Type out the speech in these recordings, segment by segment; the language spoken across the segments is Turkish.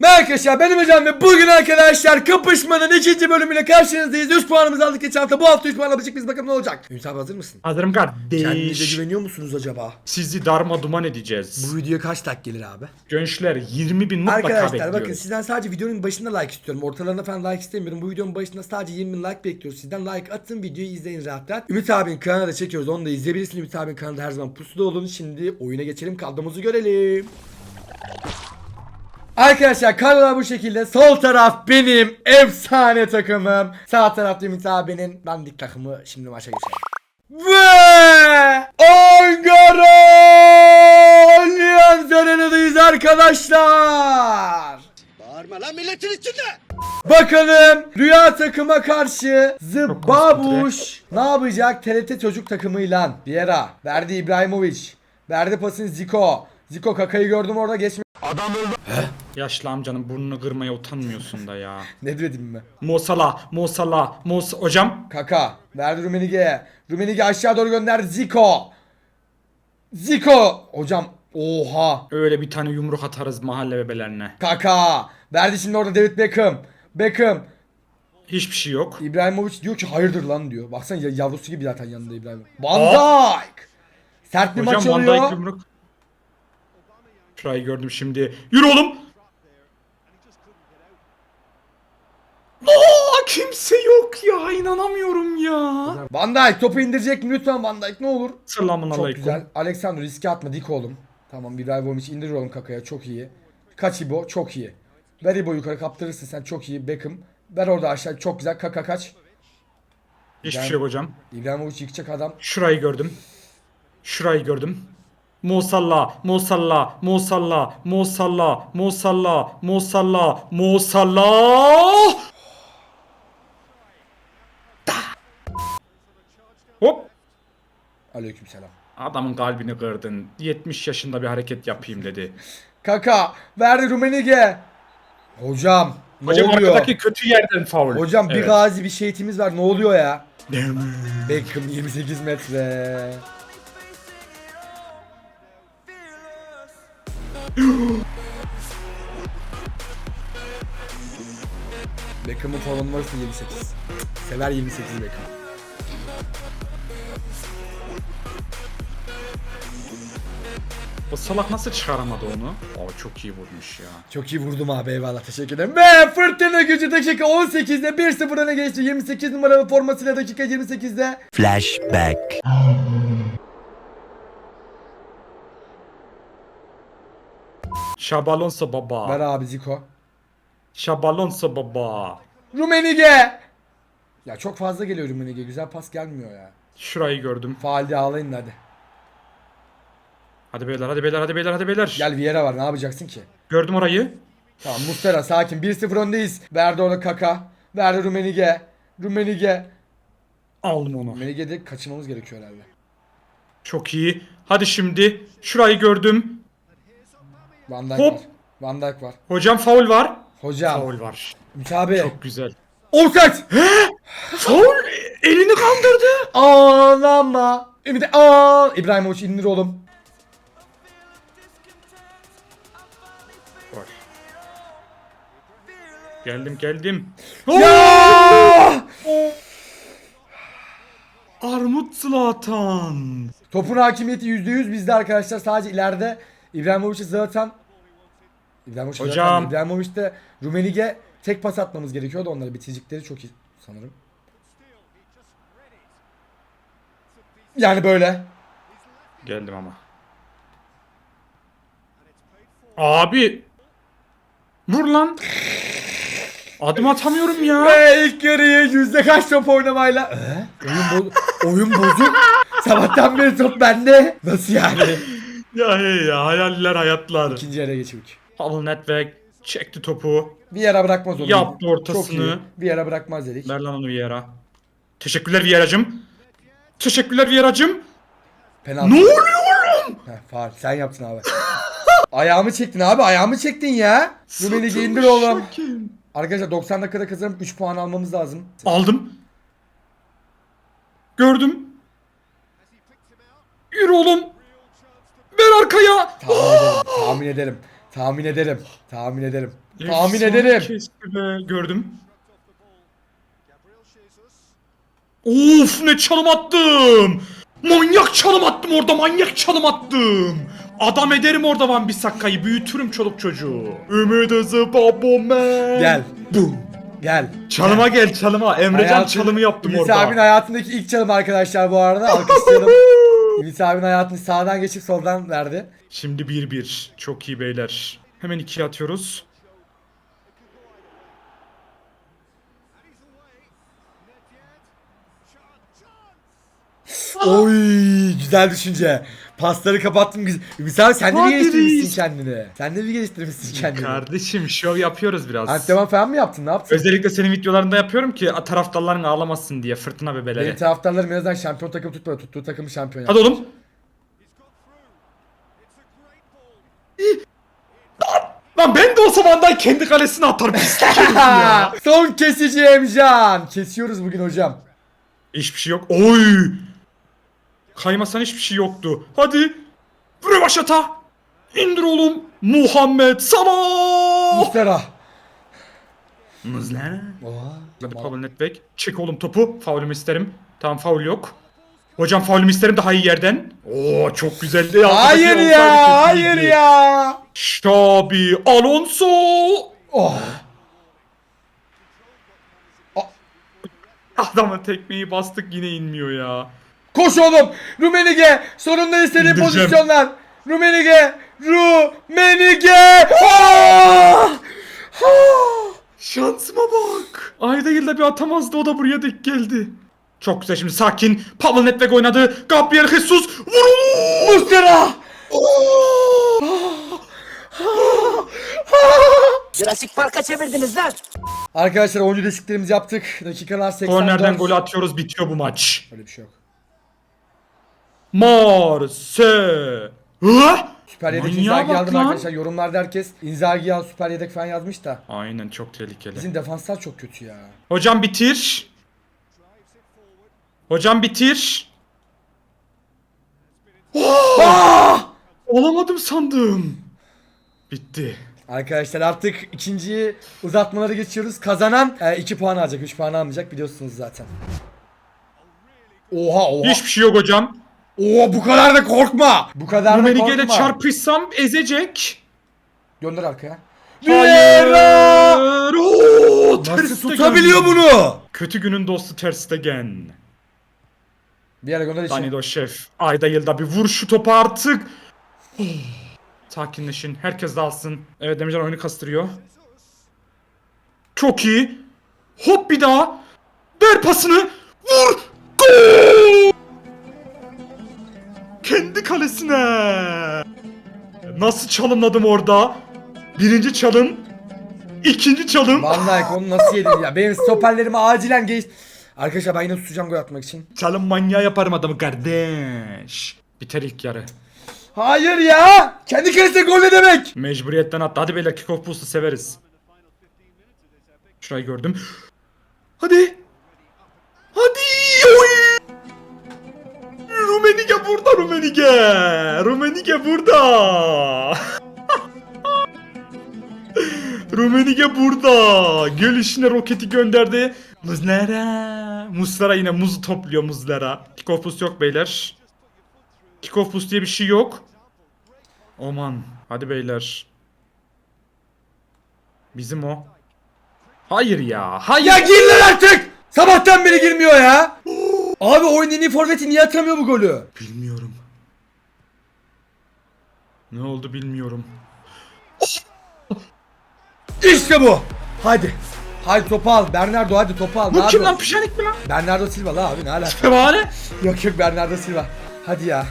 Merhaba arkadaşlar benim Hocam ve bugün arkadaşlar kapışmanın ikinci bölümüyle karşınızdayız. 3 puanımızı aldık geçen hafta. Bu hafta 3 puan alacak biz bakalım ne olacak. Ümit abi hazır mısın? Hazırım Kendinize kardeş. güveniyor musunuz acaba? Sizi darma duman edeceğiz. Bu videoya kaç like gelir abi? Gençler 20 bin mutlaka Arkadaşlar bekliyoruz. bakın sizden sadece videonun başında like istiyorum. Ortalarında falan like istemiyorum. Bu videonun başında sadece 20 bin like bekliyoruz. Sizden like atın videoyu izleyin rahat rahat. Ümit abinin kanalına da çekiyoruz. Onu da izleyebilirsiniz. Ümit abinin kanalında her zaman pusuda olun. Şimdi oyuna geçelim. Kadromuzu görelim. Arkadaşlar kadrolar bu şekilde. Sol taraf benim efsane takımım. Sağ tarafta Ümit abinin dandik takımı. Şimdi maça geçelim. Ve Ankara Allianz Arena'dayız arkadaşlar. Bağırma lan milletin içinde. Bakalım Rüya takıma karşı Zıbabuş ne yapacak TRT çocuk takımıyla? Viera, verdi İbrahimovic, verdi pasını Zico. Zico kakayı gördüm orada geçme. Yaşlı amcanın burnunu kırmaya utanmıyorsun da ya. Ne dedim mi? Mosala, Mosala, Mos... Hocam Kaka, verdi Rumenige'ye. Rumenige aşağı doğru gönderdi Zico. Zico. Hocam oha. öyle bir tane yumruk atarız mahalle bebelerine. Kaka. Verdi şimdi orada David Beckham. Beckham. Hiçbir şey yok. İbrahimovic diyor ki hayırdır lan diyor. Baksana ya- yavrusu gibi zaten yanında İbrahim. Van Dijk. Sert bir maç Hocam Van oluyor. Dijk yumruk. Şurayı gördüm şimdi. Yürü oğlum. Kimse yok ya inanamıyorum ya. Van Dijk topu indirecek mi lütfen Van Dijk ne olur. Selamun Çok aleyküm. güzel. Alexander riske atma dik oğlum. Tamam İbrahimovic indir oğlum kakaya çok iyi. Kaç İbo çok iyi. Ver İbo yukarı kaptırırsın sen çok iyi Beckham. Ver orada aşağı çok güzel kaka kaç. Hiçbir şey yok hocam. İbrahimovic yıkacak adam. Şurayı gördüm. Şurayı gördüm. Mosalla, Mosalla, Mosalla, Mosalla, Mosalla, Mosalla, Mosalla. Hop. Aleykümselam. Adamın kalbini kırdın. 70 yaşında bir hareket yapayım dedi. Kaka verdi Rumenige. Hocam ne Hocam oluyor? arkadaki kötü yerden faul. Hocam bir Evet. gazi bir şehitimiz var ne oluyor ya? Beckham 28 metre. Beckham'ın forma numarası 28. Sever 28 Beckham. O salak nasıl çıkaramadı onu? Aa çok iyi vurmuş ya. Çok iyi vurdum abi eyvallah teşekkür ederim. Ve fırtına gücü dakika 18'de 1-0 öne geçti. 28 numaralı formasıyla dakika 28'de. Flashback. Şabalonsa baba. Ver abi Zico. Şabalonsa baba. Rumenige. Ya çok fazla geliyor Rumenige. Güzel pas gelmiyor ya. Şurayı gördüm. Faalde ağlayın hadi. Hadi beyler hadi beyler hadi beyler hadi beyler. Gel Vieira var ne yapacaksın ki? Gördüm orayı. Tamam Mustera sakin 1-0 öndeyiz. Verdi ona Kaka. Verdi Rumenige. Rumenige. Aldım onu. Rumenige'de kaçırmamız gerekiyor herhalde. Çok iyi. Hadi şimdi. Şurayı gördüm. Van Dijk Hop. var. Van Dijk var. Hocam faul var. Hocam. Faul var. Abi. Çok güzel. Offside. Faul elini kaldırdı. Ağlama. Ümit aa. İbrahimovic indir oğlum. Var. Geldim geldim. Ya! Armut Zlatan. Topun hakimiyeti %100 bizde arkadaşlar. Sadece ileride İbrahimovic'i zaten İbrahimovic zaten- Hocam. İbrahimovic de Rumenige tek pas atmamız gerekiyordu onları bitiricikleri çok iyi sanırım. Yani böyle. Geldim ama. Abi. Vur lan. Adım atamıyorum ya. Ve ilk yarıyı yüzde kaç top oynamayla. Ee? Oyun, bo oyun bozuk. Sabahtan beri top bende. Nasıl yani? Ya hey ya hayaller hayatlar. İkinci yere geçtik. Alın network. Çekti topu. Bir yere bırakmaz onu. Yaptı Çok ortasını. iyi. Bir yere bırakmaz dedik. Ver lan onu Vieira. Teşekkürler Vieira'cım. Teşekkürler Vieira'cım. Penaltı. Ne oluyor oğlum? Heh, faul. Sen yaptın abi. Ayağımı çektin abi. Ayağımı çektin ya. Rumenige indir oğlum. Arkadaşlar 90 dakikada kazanıp 3 puan almamız lazım. Aldım. Gördüm. Yürü oğlum. Ver arkaya. Tahmin ederim. Tahmin ederim. Tahmin ederim. Tahmin ederim. Tahmin ederim. Gördüm. Of ne çalım attım. Manyak çalım attım orada manyak çalım attım. Adam ederim orada Van Bissakka'yı büyütürüm çoluk çocuğu. Ümit hızı babome. Gel. Bum. Gel. Çalıma gel çalıma. Emrecan Hayatın- çalımı yaptım Ümit orada. abinin hayatındaki ilk çalım arkadaşlar bu arada. Alkışlayalım. Ümit abinin hayatını sağdan geçip soldan verdi. Şimdi 1-1. Çok iyi beyler. Hemen ikiye atıyoruz. Oy güzel düşünce. Pasları kapattım güzel. Abi sen de bir geliştirmişsin kendini. Sen de bir geliştirmişsin kendini. Kardeşim şov yapıyoruz biraz. Antrenman falan mı yaptın? Ne yaptın? Özellikle senin videolarında yapıyorum ki taraftarların ağlamasın diye fırtına bebeleri. Benim taraftarlarım en azından şampiyon takım tutmadı. Tuttuğu takımı şampiyon yaptı. Hadi oğlum. Lan ben de o zamandan kendi kalesine atar pislik herif ya. Son kesici Emcan. Kesiyoruz bugün hocam. Hiçbir şey yok. Oy! Kaymasan hiçbir şey yoktu. Hadi. Rövaşata. İndir oğlum. Muhammed Salah. Mustera. Mızlar. Oha. Hadi Pavel Netbek. Çek oğlum topu. Faulümü isterim. Tamam faul yok. Hocam faulümü isterim daha iyi yerden. Oo çok güzeldi ya. Hayır Arkadaki ya, olsaydı hayır kötüydü. ya. Xabi Alonso. Oh. Adama tekmeyi bastık yine inmiyor ya. Koş oğlum. Rumenige. Sonunda istediği İndireceğim. pozisyonlar. Rumenige. Rumenige. Ah! Ah! Şansıma bak. Ayda yılda bir atamazdı o da buraya denk geldi. Çok güzel şimdi sakin. Pavel Nedved oynadı. Gabriel Jesus vurulur. Mustera. Jurassic Park'a çevirdiniz lan. Arkadaşlar oyuncu değişikliklerimizi yaptık. Dakikalar 84. Kornerden gol atıyoruz bitiyor bu maç. Öyle bir şey yok. Marse. Süper yedek Manyağa Inzaghi bak aldım lan. arkadaşlar. Yorumlarda herkes Inzaghi al süper yedek falan yazmış da. Aynen çok tehlikeli. Bizim defanslar çok kötü ya. Hocam bitir. Hocam bitir. Ah! Olamadım sandım. Bitti. Arkadaşlar artık ikinci uzatmaları geçiyoruz. Kazanan 2 puan alacak, 3 puan almayacak biliyorsunuz zaten. Oha oha. Hiçbir şey yok hocam. Oha bu kadar da korkma. Bu kadar da korkma. çarpışsam ezecek. Gönder arkaya. Vieira! Oo, Ter Nasıl Stegen. tutabiliyor bunu? Kötü günün dostu Ter Stegen. Bir yere gönder için. Danilo Şef. Ayda yılda bir vur şu topu artık. Sakinleşin. Herkes dalsın. Evet Demircan oyunu kastırıyor. Çok iyi. Hop bir daha. Ver pasını. Vur. Gol. Kalesine. Nasıl çalımladım orada? Birinci çalım. ikinci çalım. Van Dijk onu nasıl yedin ya? Benim stoperlerimi acilen geç. Arkadaşlar ben yine tutacağım gol atmak için. Çalım manyağı yaparım adamı kardeş. Biter ilk yarı. Hayır ya! Kendi kalesine gol ne demek? Mecburiyetten attı. Hadi beyler kick-off boost'u severiz. Şurayı gördüm. Hadi. Hadi. Oy. Rumenige burada Rumenige. Rumenige burada. Rumenige burada. Göl işine roketi gönderdi. Muzlara. Muzlara yine muzu topluyor muzlara. Kick-off yok beyler. Kick-off diye bir şey yok. Aman. Hadi beyler. Bizim o. Hayır ya. Hayır. Ya gir artık! Sabahtan beri girmiyor ya. Abi oyunun en iyi forveti niye atamıyor bu golü? Bilmiyorum. Ne oldu bilmiyorum. İşte bu. Hadi. Hadi topu al. Bernardo hadi topu al. Bu Ne kim lan yapıyorsun? pişanik mi lan? Bernardo Silva la abi ne alaka? Fevale. yok yok Bernardo Silva. Hadi ya.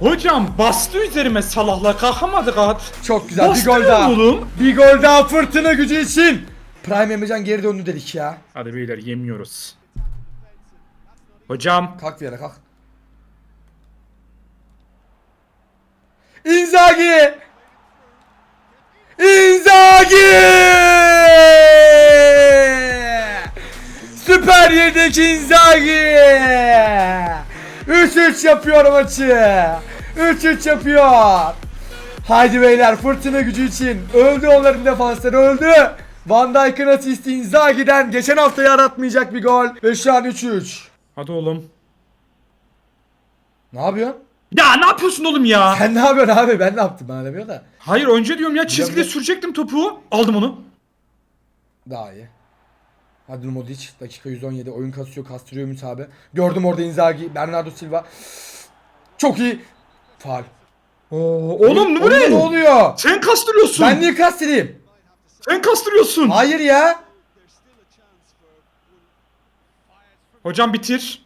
Hocam bastı üzerime Salah'la kalkamadık at. Çok güzel bir Bastı gol lan daha. oğlum. Bir gol daha fırtına gücü için. Prime Emrecan geri döndü dedik ya. Hadi beyler yemiyoruz. Hocam. Kalk bir yere kalk. Inzaghi! Inzaghi! Süper yedek Inzaghi! 3-3 yapıyor maçı. 3-3 yapıyor. Haydi beyler fırtına gücü için. Öldü onların defansları öldü. Van Dijk'ın asisti Inzaghi'den geçen hafta yaratmayacak bir gol. Ve şu an 3-3. Hadi oğlum. Ne yapıyorsun? Ya ne yapıyorsun oğlum ya? Sen ne yapıyorsun abi? Ben ne yaptım bana demiyor da. Hayır önce diyorum ya çizgide sürecektim topu. Aldım onu. Daha iyi. Hadi Modic dakika 117 oyun kasıyor kastırıyor Ümit abi. Gördüm orada Inzaghi, Bernardo Silva. Çok iyi. Faal. Oo, oğlum ne bu Oğlum ne ne? oluyor? Sen kastırıyorsun. Ben niye kastedeyim? Sen kastırıyorsun. Hayır ya. Hocam bitir.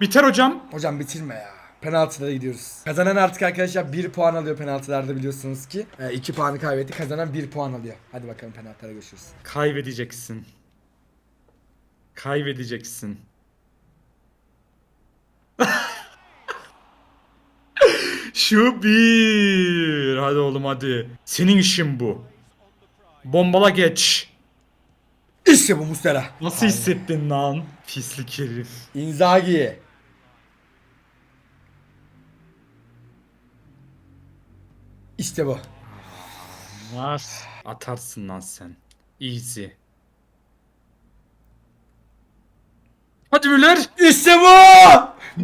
Biter hocam. Hocam bitirme ya. Penaltılara gidiyoruz. Kazanan artık arkadaşlar 1 puan alıyor penaltılarda biliyorsunuz ki. 2 puanı kaybetti. Kazanan 1 puan alıyor. Hadi bakalım penaltılara görüşürüz. Kaybedeceksin. Kaybedeceksin. Şu bir. Hadi oğlum hadi. Senin işin bu. Bombala geç. İşte bu Mustera. Nasıl hissettin lan? Pislik herif. Inzaghi. İşte bu. Var. Atarsın lan sen. Easy. Hadi Müller. İşte bu!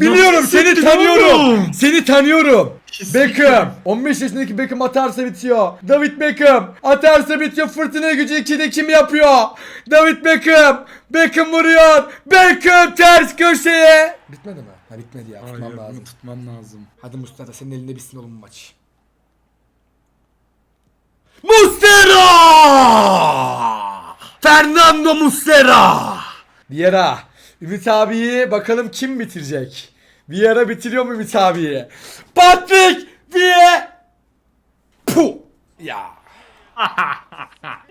Biliyorum Nasıl seni hissettin tanıyorum. oğlum? Seni tanıyorum. Beckham. 15 yaşındaki Beckham atarsa bitiyor. David Beckham. Atarsa bitiyor. Fırtına gücü 2'de kim yapıyor? David Beckham. Beckham vuruyor. Beckham ters köşeye. Bitmedi mi? Ha bitmedi ya. Hayır, Tutmam bunu lazım. tutman lazım. Hadi Mustafa senin elinde bitsin oğlum bu maç. Mustera! Fernando Mustera! Vieira. Ümit abiyi bakalım kim bitirecek? Vieira bitiriyor mu Ümit abiyi? Patrick Vieira! Puh! Ya.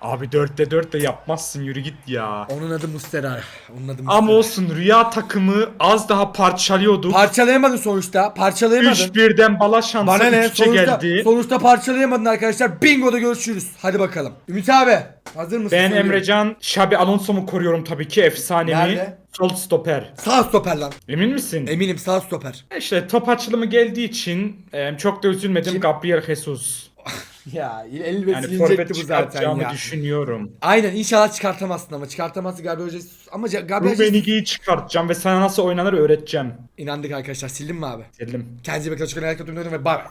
Abi dörtte dört de yapmazsın yürü git ya. Onun adı Mustera. Onun adı Mustera. Ama olsun rüya takımı az daha parçalıyordu. Parçalayamadın sonuçta. Parçalayamadın. 3-1'den bala şansı Bana ne? 3'e Sonuçta, geldi. sonuçta parçalayamadın arkadaşlar. Bingo'da görüşürüz. Hadi bakalım. Ümit abi. Hazır mısın? Ben. Emrecan Şabi Alonso'mu koruyorum tabii ki efsanemi. Nerede? Sol stoper. Sağ stoper lan. Emin misin? Eminim sağ stoper. İşte top açılımı geldiği için e, çok da üzülmedim. Kim? Gabriel Jesus. Ya el ve Yani silinecekti bu zaten ya. düşünüyorum. Aynen inşallah çıkartamazsın ama çıkartamazsın Gabriel Jesus. Ama Gabriel Jesus... Rubenigi'yi çıkartacağım ve sana nasıl oynanır öğreteceğim. İnandık arkadaşlar. Sildim mi abi? Dedim. Kendinize bakın. Unutmayın ve bay bay.